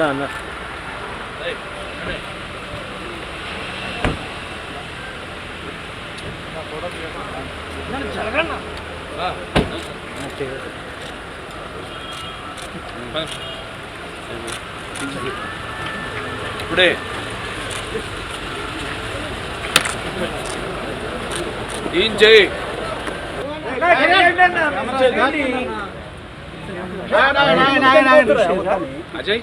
అన్న అన్న ఇప్పుడే ఏం చేయి అజయ్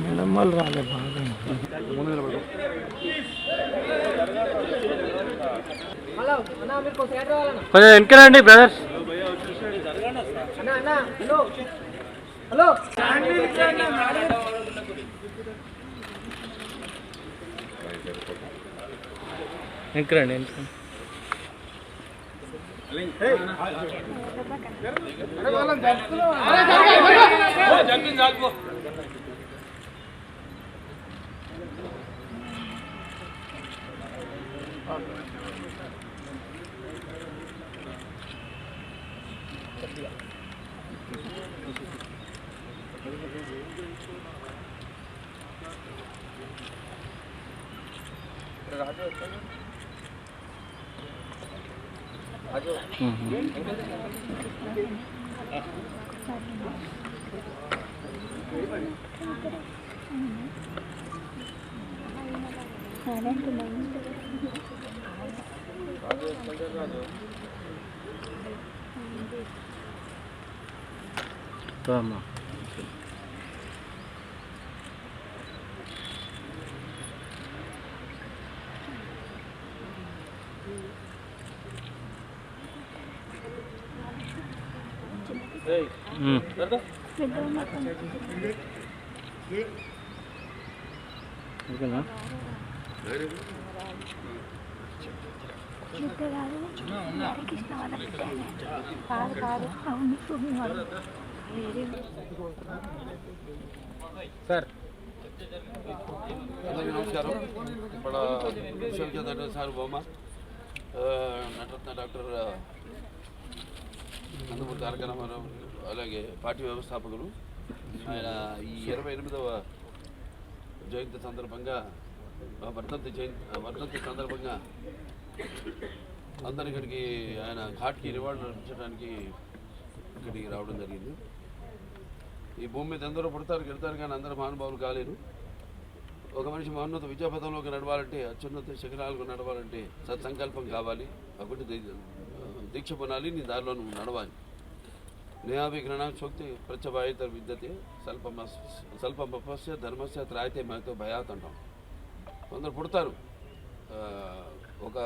మేడం వాళ్ళు రాలే బాగా. కొంచెం వెనకరండి బ్రదర్స్. హలో వెనకరండి వెనకరండి అమ్మా ఓకేనా కాదు కాదు అవును చూపివాడు సార్ అందరికీ నమస్కారం. ఇప్పుడు విశ్వవిద్యాలయ సార్ బొమ్మ ఆ, నటరత్న డాక్టర్ ఆ, నందమూరి తారక రామారావు అలాగే పార్టీ వ్యవస్థాపకులు. ఆయన ఈ ఇరవై ఎనిమిదవ జయంతి సందర్భంగా ఆ, వర్ధంతి జయంతి ఆ, వర్ధంతి సందర్భంగా అందరికడికి ఆయన ఘాట్కి రివార్డు అర్పించడానికి ఇక్కడికి రావడం జరిగింది. ఈ భూమి మీద ఎందరో పుడతారు గెడతారు కానీ అందరూ మహానుభావులు కాలేరు. ఒక మనిషి మహోన్నత విద్యాపథంలోకి నడవాలంటే అత్యున్నత శిఖరాలకు నడవాలంటే సత్సంకల్పం కావాలి. ఒకటి దీక్ష పొనాలి నీ దారిలో నువ్వు నడవాలి. నేహాభిగ్రహణ శక్తి ప్రత్యవాయిత విద్యతే స్వల్ప స్వల్పమపస్య ధర్మస్య త్రాయితే మనతో భయాత్ అంటాం కొందరు పుడతారు. ఒక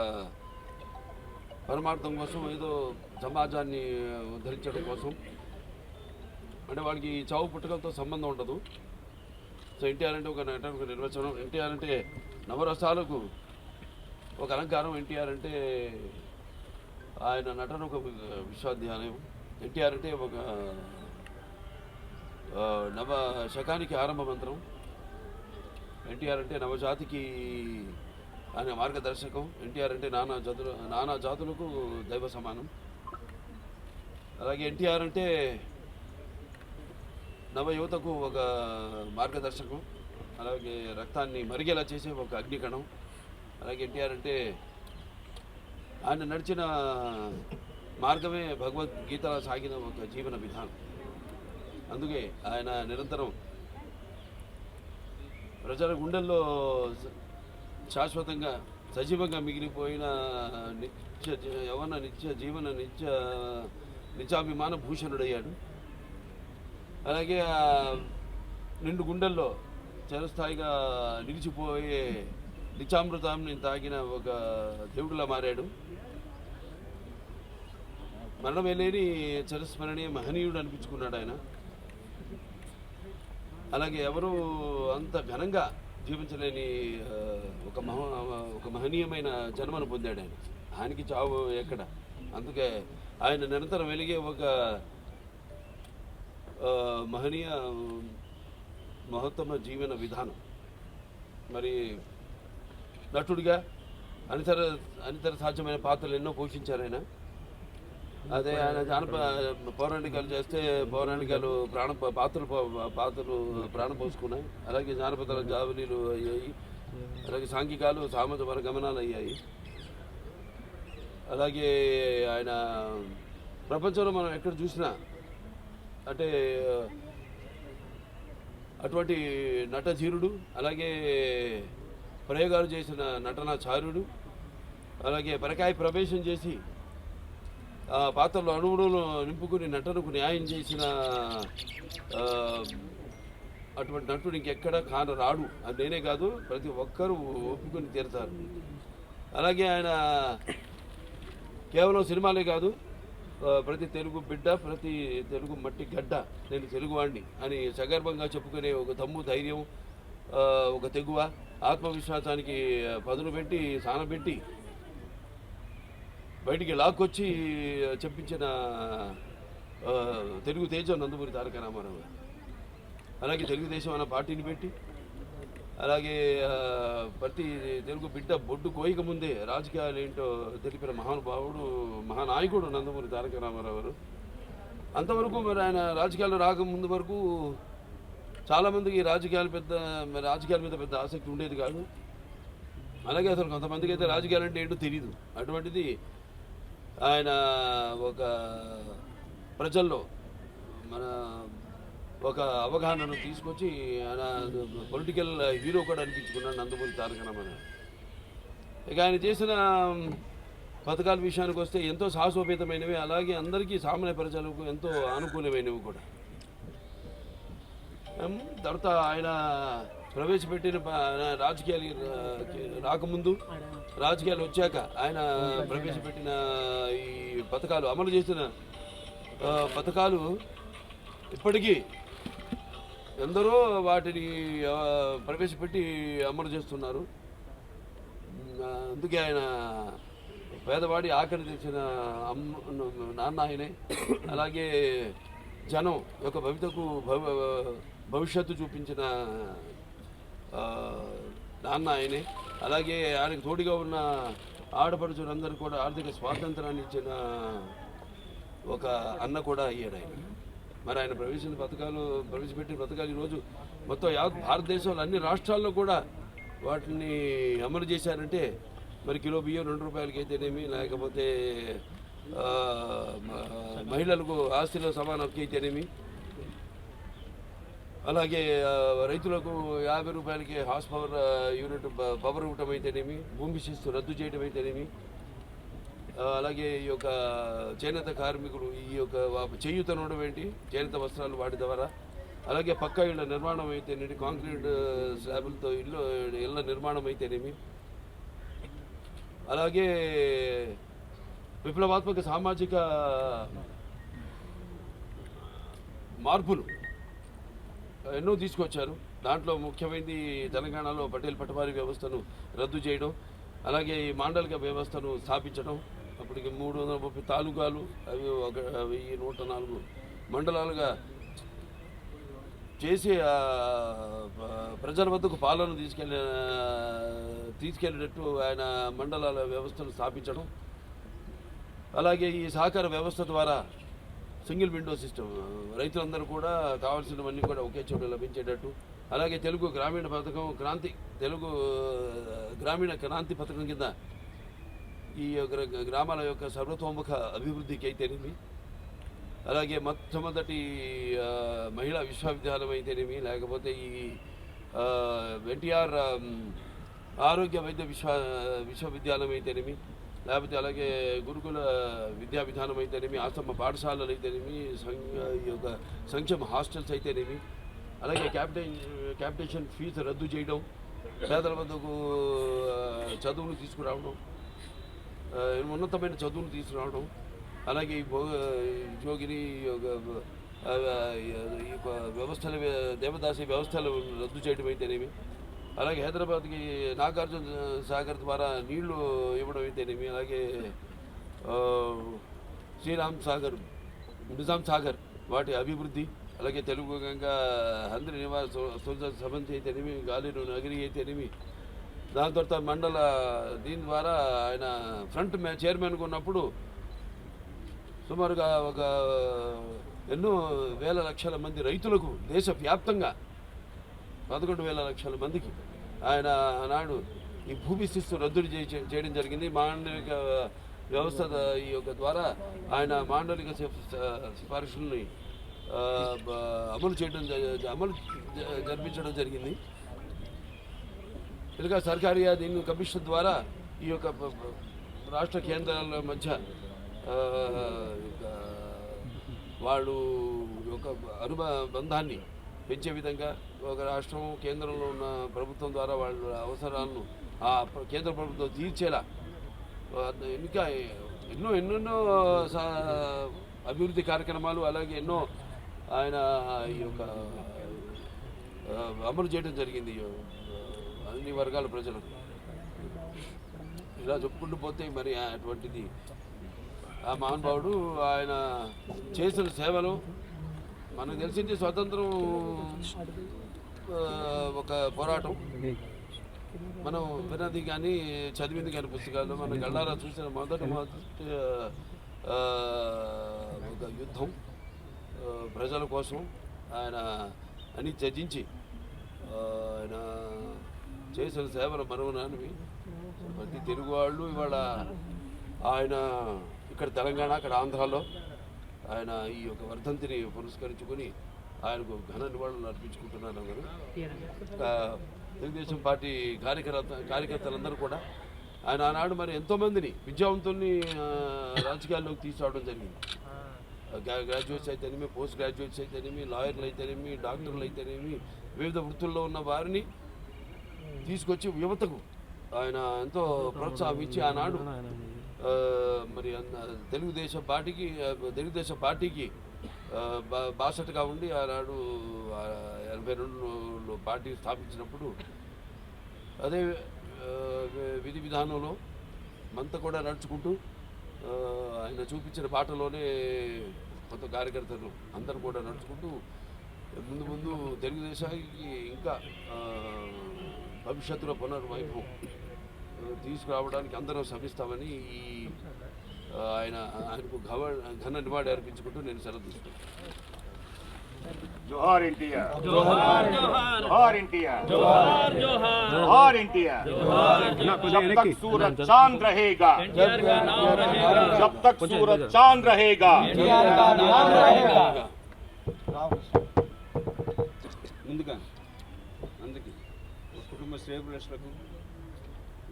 పరమార్థం కోసం ఏదో సమాజాన్ని ఉద్ధరించడం కోసం. అంటే వాడికి ఈ చావు పుట్టుకలతో సంబంధం ఉండదు. సో ఎన్టీఆర్ అంటే ఒక నటనకు నిర్వచనం. ఎన్టీఆర్ అంటే నవరసాలకు ఒక అలంకారం. ఎన్టీఆర్ అంటే ఆయన నటన ఒక విశ్వాధ్యాలయం ఎన్టీఆర్ అంటే ఒక నవ శకానికి ఆరంభ మంత్రం. ఎన్టీఆర్ అంటే నవజాతికి ఆయన మార్గదర్శకం. ఎన్టీఆర్ అంటే నానా జాతులు నానా జాతులకు దైవ సమానం. అలాగే ఎన్టీఆర్ అంటే నవ యువతకు ఒక మార్గదర్శకం. అలాగే రక్తాన్ని మరిగేలా చేసే ఒక అగ్నికణం. అలాగే ఎన్టీఆర్ అంటే ఆయన నడిచిన మార్గమే భగవద్గీత సాగిన ఒక జీవన విధానం. అందుకే ఆయన నిరంతరం ప్రజల గుండెల్లో శాశ్వతంగా సజీవంగా మిగిలిపోయిన నిత్య యవన నిత్య జీవన నిత్య నిత్యాభిమాన భూషణుడయ్యాడు. అలాగే నిండు గుండెల్లో చిరస్థాయిగా నిలిచిపోయే నిత్యామృతాన్ని తాగిన ఒక దేవుడిలా మారాడు. మరణం లేని చరస్మరణీయ మహనీయుడు అనిపించుకున్నాడు ఆయన. అలాగే ఎవరు అంత ఘనంగా జీవించలేని ఒక మహ ఒక మహనీయమైన జన్మను పొందాడు ఆయన. ఆయనకి చావు ఎక్కడ? అందుకే ఆయన నిరంతరం వెలిగే ఒక మహనీయ మహత్తమ జీవన విధానం. మరి నటుడిగా అనితర అనితర సాధ్యమైన పాత్రలు ఎన్నో పోషించారు ఆయన. అదే ఆయన జానపద పౌరాణికాలు చేస్తే పౌరాణికాలు ప్రాణ పాత్రలు పాత్రలు ప్రాణం పోసుకున్నాయి. అలాగే జానపదాల జావలీలు అయ్యాయి. అలాగే సాంఘికాలు సామాజిక గమనాలు అయ్యాయి. అలాగే ఆయన ప్రపంచంలో మనం ఎక్కడ చూసినా అంటే అటువంటి నటధీరుడు అలాగే ప్రయోగాలు చేసిన నటనాచార్యుడు అలాగే పరకాయ ప్రవేశం చేసి ఆ పాత్రలో అణువులను నింపుకుని నటనకు న్యాయం చేసిన అటువంటి నటుడు ఇంకెక్కడ కాను రాడు. అది నేనే కాదు ప్రతి ఒక్కరూ ఒప్పుకొని తీరుతారు. అలాగే ఆయన కేవలం సినిమాలే కాదు ప్రతి తెలుగు బిడ్డ ప్రతి తెలుగు మట్టి గడ్డ నేను తెలుగువాణ్ణి అని సగర్భంగా చెప్పుకునే ఒక దమ్ము ధైర్యం ఒక తెగువ ఆత్మవిశ్వాసానికి పదును పెట్టి సానబెట్టి బయటికి లాక్కొచ్చి చెప్పించిన తెలుగుదేశం తెలుగు తేజం నందమూరి తారక రామారావు అలాగే తెలుగుదేశం అన్న పార్టీని పెట్టి అలాగే ప్రతి తెలుగు బిడ్డ బొడ్డు కోయిక ముందే రాజకీయాలు ఏంటో తెలిపిన మహానుభావుడు మహానాయకుడు నందమూరి తారక రామారావు అంతవరకు మరి ఆయన రాజకీయాలు రాకముందు వరకు చాలామందికి రాజకీయాలు పెద్ద రాజకీయాల మీద పెద్ద ఆసక్తి ఉండేది కాదు. అలాగే అసలు కొంతమందికి అయితే రాజకీయాలు అంటే ఏంటో తెలియదు అటువంటిది ఆయన ఒక ప్రజల్లో మన ఒక అవగాహనను తీసుకొచ్చి ఆయన పొలిటికల్ హీరో కూడా అనిపించుకున్నాడు నందమూరి తారక రామారావు ఇక ఆయన చేసిన పథకాల విషయానికి వస్తే ఎంతో సాహసోపేతమైనవి అలాగే అందరికీ సామాన్య ప్రజలకు ఎంతో అనుకూలమైనవి కూడా. తర్వాత ఆయన ప్రవేశపెట్టిన రాజకీయాలు రాకముందు రాజకీయాలు వచ్చాక ఆయన ప్రవేశపెట్టిన ఈ పథకాలు అమలు చేసిన పథకాలు ఇప్పటికీ ఎందరో వాటిని ప్రవేశపెట్టి అమలు చేస్తున్నారు. అందుకే ఆయన పేదవాడి ఆఖరి తెచ్చిన అమ్మ నాన్న ఆయనే. అలాగే జనం యొక్క భవితకు భవ భవిష్యత్తు చూపించిన నాన్న ఆయనే. అలాగే ఆయనకు తోడుగా ఉన్న ఆడపడుచులందరూ కూడా ఆర్థిక స్వాతంత్రాన్ని ఇచ్చిన ఒక అన్న కూడా అయ్యాడు ఆయన. మరి ఆయన ప్రవేశించిన పథకాలు ప్రవేశపెట్టిన పథకాలు ఈరోజు మొత్తం యా భారతదేశంలో అన్ని రాష్ట్రాల్లో కూడా వాటిని అమలు చేశారంటే మరి కిలో బియ్యం రెండు రూపాయలకి అయితేనేమి లేకపోతే మహిళలకు ఆస్తిలో సమాన హక్కు అలాగే రైతులకు యాభై రూపాయలకి హార్స్ పవర్ యూనిట్ పవర్ ఇవ్వటం అయితేనేమి భూమి శిస్తు రద్దు చేయడం అయితేనేమి అలాగే ఈ యొక్క చేనేత కార్మికులు ఈ యొక్క వా- చేయూతనడం ఏంటి చేనేత వస్త్రాలు వాటి ద్వారా అలాగే పక్క ఇళ్ళ నిర్మాణం అయితేనేమి కాంక్రీట్ స్లాబులతో ఇల్లు ఇళ్ళ నిర్మాణం అయితేనేమి అలాగే విప్లవాత్మక సామాజిక మార్పులు ఎన్నో తీసుకొచ్చారు. దాంట్లో ముఖ్యమైనది తెలంగాణలో పటేల్ పట్టవారి వ్యవస్థను రద్దు చేయడం అలాగే ఈ మాండలిక వ్యవస్థను స్థాపించడం అప్పటికి మూడు వందల ముప్పై తాలూకాలు అవి ఒక వెయ్యి నూట నాలుగు మండలాలుగా చేసి ప్రజల వద్దకు పాలన తీసుకెళ్ళి తీసుకెళ్ళేటట్టు ఆయన మండలాల వ్యవస్థను స్థాపించడం అలాగే ఈ సహకార వ్యవస్థ ద్వారా సింగిల్ విండో సిస్టమ్. రైతులందరూ కూడా కావాల్సినవన్నీ కూడా ఒకే చోట లభించేటట్టు. అలాగే తెలుగు గ్రామీణ పథకం క్రాంతి తెలుగు గ్రామీణ క్రాంతి పథకం కింద ఈ యొక్క గ్రామాల యొక్క సర్వతోముఖ అభివృద్ధికి అయితేనేమి అలాగే మొట్టమొదటి మహిళా విశ్వవిద్యాలయం అయితేనేమి లేకపోతే ఈ ఎన్టీఆర్ ఆరోగ్య వైద్య విశ్వ విశ్వవిద్యాలయం అయితేనేమి లేకపోతే అలాగే గురుకుల విద్యా విధానం అయితేనేమి ఆశ్రమ పాఠశాలలు అయితేనేమి సంఘ- ఈ యొక్క సంక్షేమ హాస్టల్స్ అయితేనేమి అలాగే క్యాపిటే క్యాపిటేషన్ ఫీజు రద్దు చేయడం పేదల వద్దకు చదువును తీసుకురావడం ఉన్నతమైన చదువును తీసుకురావడం అలాగే ఈ భో ఈ జోగిని ఈ యొక్క వ్యవస్థల దేవదాసి వ్యవస్థలు రద్దు చేయడం అయితేనేమి అలాగే హైదరాబాద్కి నాగార్జున సాగర్ ద్వారా నీళ్ళు ఇవ్వడం అయితేనేమి అలాగే శ్రీరామ్ సాగర్ నిజాం సాగర్ వాటి అభివృద్ధి అలాగే తెలుగు గంగా అందరి నివాస సంబంధి అయితేనేమి గాలిరు నగరి అయితేనేమి దాని తర్వాత మండల దీని ద్వారా ఆయన ఫ్రంట్ మే చైర్మన్గా ఉన్నప్పుడు సుమారుగా ఒక ఎన్నో వేల లక్షల మంది రైతులకు దేశవ్యాప్తంగా పదకొండు వేల లక్షల మందికి ఆయన ఆనాడు ఈ భూమి శిస్తు రద్దు చేయ- చేయడం జరిగింది. మాండలిక వ్యవస్థ ఈ యొక్క ద్వారా ఆయన మాండలిక సిఫార్సుల్ని అమలు చేయడం అమలు జ- జరిపించడం జరిగింది. ఇలాగా సర్కారీ దీని కమిషన్ ద్వారా ఈ యొక్క రాష్ట్ర కేంద్రాల మధ్య యొక్క వాళ్ళు యొక్క అనుబంధాన్ని పెంచే విధంగా ఒక రాష్ట్రం కేంద్రంలో ఉన్న ప్రభుత్వం ద్వారా వాళ్ళ అవసరాలను ఆ కేంద్ర ప్రభుత్వం తీర్చేలా. ఇంకా ఎన్నో ఎన్నెన్నో సా- అభివృద్ధి కార్యక్రమాలు అలాగే ఎన్నో ఆయన ఈ యొక్క అమలు చేయడం జరిగింది. అన్ని వర్గాల ప్రజలకు. ఇలా చెప్పుకుంటూ పోతే మరి అటువంటిది. ఆ మహానుభావుడు ఆయన చేసిన సేవలు మనకు తెలిసింది స్వతంత్రం ఒక పోరాటం. మనం విన్నది కానీ చదివింది కానీ పుస్తకాలు మనం గళ్ళారా చూసిన మొదట మొదటి ఒక యుద్ధం ప్రజల కోసం ఆయన అని త్యజించి ఆయన చేసిన సేవలు మరువనానివి. ప్రతి తెలుగు వాళ్ళు ఇవాళ ఆయన ఇక్కడ తెలంగాణ అక్కడ ఆంధ్రాలో ఆయన ఈ యొక్క వర్ధంతిని పురస్కరించుకొని ఆయనకు ఘన నివాళులు అర్పించుకుంటున్నాను అందరూ. తెలుగుదేశం పార్టీ కార్యకర్త కార్యకర్తలందరూ కూడా ఆయన ఆనాడు మరి ఎంతోమందిని విద్యావంతుల్ని రాజకీయాల్లోకి తీసుకురావడం జరిగింది. గ్రాడ్యుయేట్స్ అయితేనేమి పోస్ట్ గ్రాడ్యుయేట్స్ అయితేనేమి లాయర్లు అయితేనేమి డాక్టర్లు అయితేనేమి వివిధ వృత్తుల్లో ఉన్న వారిని తీసుకొచ్చి యువతకు ఆయన ఎంతో ప్రోత్సాహం ఇచ్చి ఆనాడు మరి అన్న తెలుగుదేశం పార్టీకి తెలుగుదేశం పార్టీకి బా- బాసటగా ఉండి ఆనాడు ఎనభై రెండులో పార్టీ స్థాపించినప్పుడు అదే విధి విధానంలో మంత కూడా నడుచుకుంటూ ఆయన చూపించిన పాటలోనే కొంత కార్యకర్తలు అందరూ కూడా నడుచుకుంటూ ముందు ముందు తెలుగుదేశానికి ఇంకా భవిష్యత్తులో పునర్వైభవం. తీసుకురావడానికి అందరం శ్రమిస్తామని ఈ ఆ, ఆయన ఆయనకు ఘవ ఘన నివాళి అర్పించుకుంటూ నేను సెలవు తీసుకుంటాను जोहार इंडिया जोहार इंडिया जोहार इंडिया जब तक सूरज चांद रहेगा जब तक सूरज चांद रहेगा ముందుగా అందుకే కుటుంబ శ్రేయభిలాషులకు మన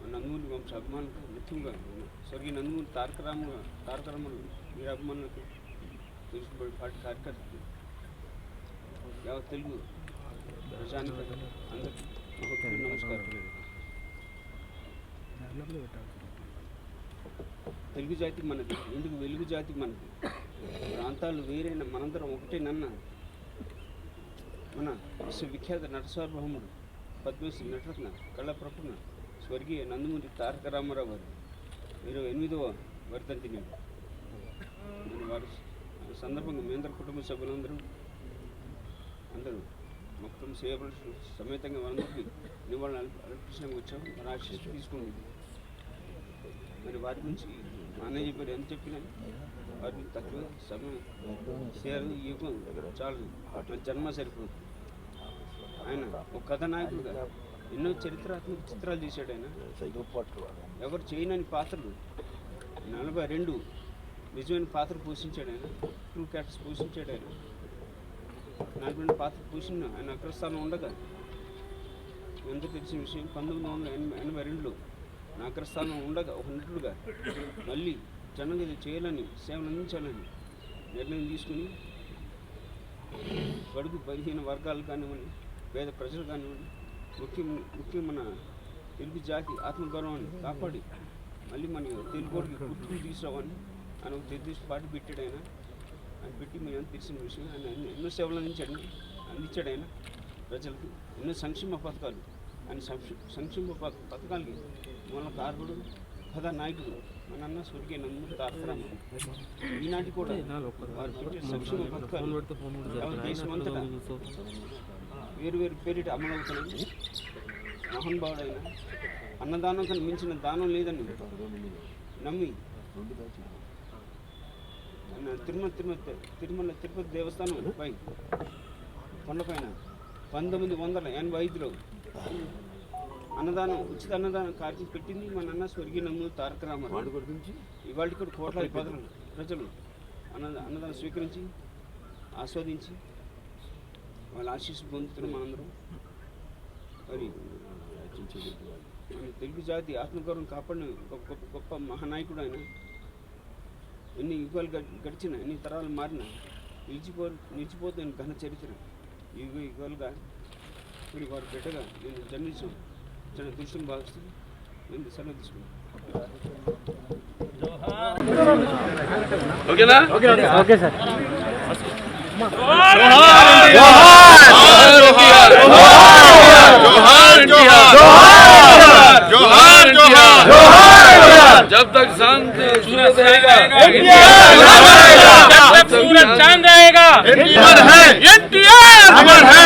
నందమూరి వంశ అభిమానులకు ముఖ్యంగా స్వర్గీయ నందమూరి తారక రామ తారక రాములు వీరి అభిమానులకు తెలుసుకోబడి పార్టీ కార్యకర్తలు యావత్ తెలుగు ప్రజానికి అందరికీ నమస్కారం. తెలుగు జాతి మనది ఎందుకు వెలుగు జాతి మనది? ప్రాంతాలు వేరైన మనందరం ఒకటే నన్న మన విశ్వవిఖ్యాత నటసార్వభౌముడు పద్మశ్రీ నటరత్న కళాప్రపుణ స్వర్గీయ నందమూరి తారక రామారావు గారు. ఇరవై ఎనిమిదవ వర్ధంతి నేడు వారి సందర్భంగా మేందర కుటుంబ సభ్యులందరూ అందరూ మా కుటుంబ సేవలు సమేతంగా మనందరికీ నివాళులు అర్పించడానికి వచ్చాం మన ఆశీస్సు తీసుకుంది మరి వారి గురించి మా అన్నయ్య చెప్పారు ఎంత చెప్పినా వారి తక్కువ సమయం సేవలు యుగం చాలు. మన జన్మ సరిపోదు. ఆయన ఒక కథానాయకుడుగా ఎన్నో చరిత్రాత్మక చిత్రాలు తీశాడు ఆయన. ఎవరు చేయనని పాత్రలు? నలభై రెండు నిజమైన పాత్ర పోషించాడు ఆయన. ట్రూ క్యారెక్టర్స్ పోషించాడు ఆయన. నలభై రెండు పాత్ర పోషించిన ఆయన అగ్రస్థానం ఉండగా అందరూ తెలిసిన విషయం పంతొమ్మిది వందల ఎనభై ఎనభై రెండులో నా అగ్రస్థానం ఉండగా ఒక నటుడుగా మళ్ళీ జనం ఇది చేయాలని సేవలు అందించాలని నిర్ణయం తీసుకుని బడుగు బలహీన వర్గాలు కానివ్వండి పేద ప్రజలు కానివ్వండి ముఖ్యం ముఖ్యం మన తెలుగు జాతి ఆత్మగౌరవాన్ని కాపాడి మళ్ళీ మన తెలుగుడికి గుర్తుకు తీసుకురావని ఆయన ఒక నిర్దిష్ట పార్టీ పెట్టాడు ఆయన. ఆయన పెట్టి మీ అందరూ తెలిసిన విషయం. ఆయన ఎన్నో- సేవలు అందించాడు అందించాడు ఆయన ప్రజలకు. ఎన్నో సంక్షేమ పథకాలు. ఆయన సంక్ష- సంక్షేమ పథకాలకి మూల కారకుడు కథా నాయకుడు మన అన్న స్వర్గీయ నందమూరి తారక రామారావు ఈనాటి కూడా వారు పెట్టే సంక్షేమ పథకాలు దేశమంతటా వేరు వేరు పేరిట అమలవుతున్నాయి. మహానుభావుడైన అన్నదానం కన్నా మించిన దానం లేదని నమ్మి. తిరుమల తిరుమల తిరుమల తిరుపతి దేవస్థానం పై కొండపైన పంతొమ్మిది వందల ఎనభై ఐదులో అన్నదానం ఉచిత అన్నదానం కార్యం పెట్టింది. మన అన్న స్వర్గీయ నమ్ము తారక రామారావు. ఇవాళ కూడా కోట్లాది ప్రజలు ప్రజలు అన్న అన్నదానం స్వీకరించి ఆస్వాదించి వాళ్ళ ఆశీస్సు పొందుతున్నాం మనందరం. మరి తెలుగు జాతి ఆత్మగౌరవం కాపాడిన గొప్ప గొప్ప గొప్ప మహానాయకుడు ఆయన ఎన్ని యుగాలు గడి- గడిచిన ఎన్ని తరాలు మారిన నిలిచిపో నిలిచిపోతున్న ఘన చరిత్ర యుగ యుగాలుగా మరి వారి బిడ్డగా నేను జన్మించాం చాలా దృశ్యం భావిస్తూ నేను సెలవు తీసుకున్నాను ఓకేనా ఓకే సార్ जोहार! जोहार जब तक शांति सूरज रहेगा जब तक सूरज चाँद रहेगा। अमर है एनटीआर अमर है